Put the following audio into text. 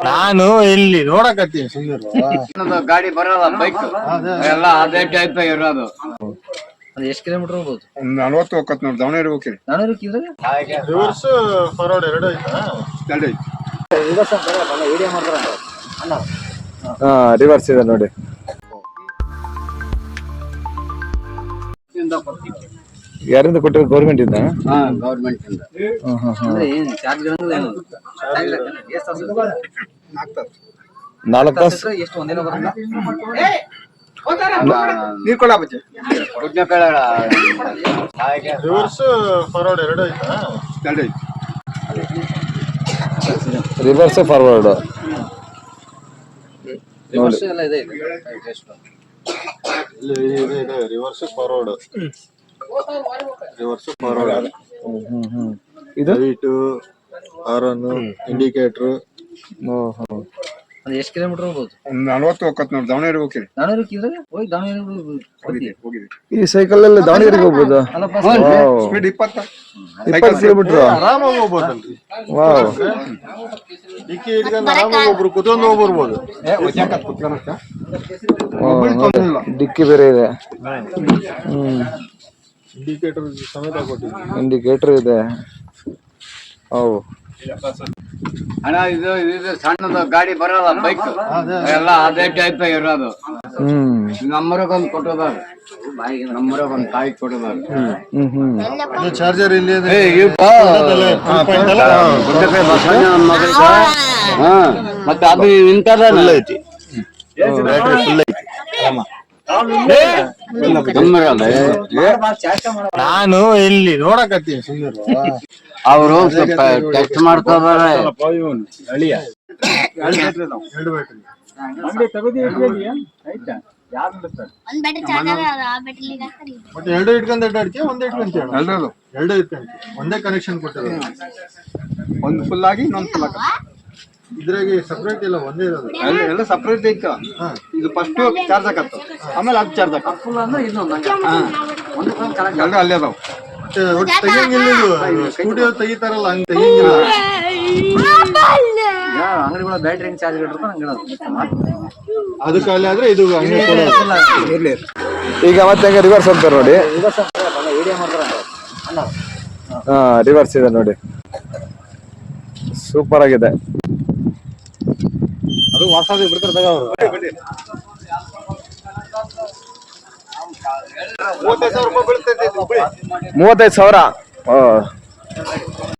ನಾನು ಇಲ್ಲಿ ನೋಡಕತ್ತೀನಿ ಸುಮ್ಮನೆ ಗಾಡಿ ಬರಲ್ಲ ಬೈಕ್ ಎಲ್ಲ ಅದೇ ಟೈಪ್ ಇರೋದು. ಅದು ಎಷ್ಟು ಕಿಲೋಮೀಟರ್ ಹೋಗ್ಬೋದು? ಒಂದ್ ನಲ್ವತ್ತು ಹೋಗತ್ ನೋಡಿ ದಾವಣಗೆರೆ ದಾವಣಗೆರೆ ರಿವರ್ಸ್ ಫಾರ್ವರ್ಡ್ ಎರಡು ಐತಾ ಎರಡು ಐತಿ ವಿಡಿಯೋ ಮಾಡ್ತಾರ ಅಣ್ಣ ಹಾ ರಿವರ್ಸ್ ಇದೆ ನೋಡಿ. ಯಾರಿಂದ ಕೊಟ್ಟಿರೋ ಗೌರ್ಮೆಂಟ್ ಇಂದ? ಹಾ ಗೌರ್ಮೆಂಟ್ ಇಂದ. ನಾಲ್ಕು ತಾಸು? ಎಷ್ಟು ಒಂದಿನ ಬರಲ್ಲ. ನೀರ್ ಕೊಡ ಬಚ್ಚೆ. ಉದ್ನಪೇಳ ರಿವರ್ಸ್ ಫಾರ್ವರ್ಡ್ ಎರಡು ಐತಾ ಎರಡು ಐತಿ ರಿವರ್ಸ್ ಫಾರ್ವರ್ಡ್ ರಿವರ್ಸ್ ಎಲ್ಲ ಇದೆ ಇದೆ. ರಿವರ್ಸ್ ಫಾರ್ವರ್ಡ್ ರಿವರ್ಸ್ ಫಾರ್ವರ್ಡ್ ಇದು? Light horn indicator. ಎಷ್ಟು ಕಿಲೋಮೀಟರ್ ಹೋಗ್ಬೋದು? ಒಂದ್ ನಲ್ವತ್ತು ಹೋಗತ್ ನೋಡಿ. ದಾವಣಗೆರೆ ಹೋಗ್ತೀನಿ ನಾನು ಇದ್ರಾಗ ಹೋಗಿ ದಾವಣಗೆರೆ ಹೋಗಿ ಹೋಗಿದೆ ಈ ಸೈಕಲ್ ಅಲ್ಲಿ ದಾವಣಗೆರೆಗೆ ಹೋಗ್ಬೋದು? ಅಲ್ಲಪ್ಪ ವಾವ್. ಸ್ಪೀಡ್ ಇಪ್ಪತ್ತ. ಇಪ್ಪತ್ತು ಕಿಲೋಮೀಟರ್? ಆರಾಮಾಗಿ ಹೋಗ್ಬೋದಲ್ರಿ. ವಾವ್ ಡಿಕ್ಕಿ ಹಿಡ್ಕೊಂಡು ಆರಾಮಾಗಿ ಒಬ್ರು ಕುತ್ಕೊಂಡು ಹೋಗ್ಬರ್ಬೋದು. ಡಿಕ್ಕಿ ಬೇರೆ ಇದೆ. ಹ್ಮ್. ಇಂಡಿಕೇಟರ್ ಸಮೇತ ಕೊಟ್ಟಿದ್ದೀವಿ ಇಂಡಿಕೇಟರ್ ಇದೆ. ಅವು ಅಣ್ಣ ಇದು ಇದು ಸಣ್ಣದು ಗಾಡಿ ಬರಲ್ಲ ಬೈಕ್ ಎಲ್ಲ ಅದೇ ಟೈಪ್ ಇರೋದು. ಹ್ಮ್. ನಮ್ಮೂರಾಗೊಂದು ಕೊಟ್ಟೋದಾರ ನಮ್ಮೂರಾಗೊಂದು ತಾಯಿ ಕೊಟ್ಟೋದಾರ ಹ್ಮ್ ಹ್ಮ್. ಚಾರ್ಜರ್ ಇಲ್ಲಿ ಮತ್ತೆ ಏ ಇಪ್ಪ ಐತಿ ಬ್ಯಾಟ್ರಿ ಫುಲ್ ಅದು ಐತಿ. ನಾನು ಇಲ್ಲಿ ನೋಡಕತ್ತೀನಿ ಸುಮ್ಮನೆ ಅವರು ಟೆಸ್ಟ್ ಹಾಕ್ತಾರೆ ಮತ್ತೆ ಎರಡು ಇಟ್ಕೊಂಡ್ ಎರಡು ಅಡಿಕೆ ಒಂದೇ ಇಟ್ಕೊಂತೀವಿ ಎರಡು ಎರಡು ಇಟ್ಕೊಂತ ಒಂದೇ ಕನೆಕ್ಷನ್ ಕೊಟ್ಟಿರೋದು. ಒಂದು ಫುಲ್ ಆಗಿ ಇನ್ನೊಂದು ಫುಲ್ ಆಗಿ. ಇದ್ರಾಗೆ ಸಪ್ರೇಟ್ ಇಲ್ಲ ಒಂದೇ ಇರೋದು. ಎಲ್ಲ ಎಲ್ಲ ಸಪ್ರೇಟ್ ಇತ್ತು. ಇದು ಫಸ್ಟ್ ಚಾರ್ಜ್ ಆಗತ್ತ ಆಮೇಲೆ ಅಂದ್ರೆ ಇನ್ನೊಂದು ಹಂಗೆ ಒಂದು ಎಲ್ಲ ಅಲ್ಲೇ ಅದಾವ. ತೆಗಿಯಂಗಿಲ್ಲ ತೆಗಿತಾರಲ್ಲ ಹಂಗ್ ತೆಗಿಯಂಗಿಲ್ಲ. ಅಂಗಡಿಗಳ ಬ್ಯಾಟ್ರಿ ಹೆಂಗ್ ಚಾರ್ಜ್ ಅದಕ್ಕೆ ಅಲ್ಲಿ ಆದ್ರೆ ಇದು ಹಂಗೆ. ಈಗ ಮತ್ತೆ ಹೆಂಗೆ ರಿವರ್ಸ್ ಅಂತಾರೆ ನೋಡಿ. ವಿಡಿಯೋ ಮಾಡ್ತಾರೆ ಅಣ್ಣ ಹಾ ರಿವರ್ಸ್ ಇದೆ ನೋಡಿ. ಸೂಪರ್ ಆಗಿದೆ. ಅದು ಹೊಸದು ಬಿಡ್ತಾರ ತಗೋ ಅವರು. ಮೂವತ್ತೈದು ಸಾವಿರ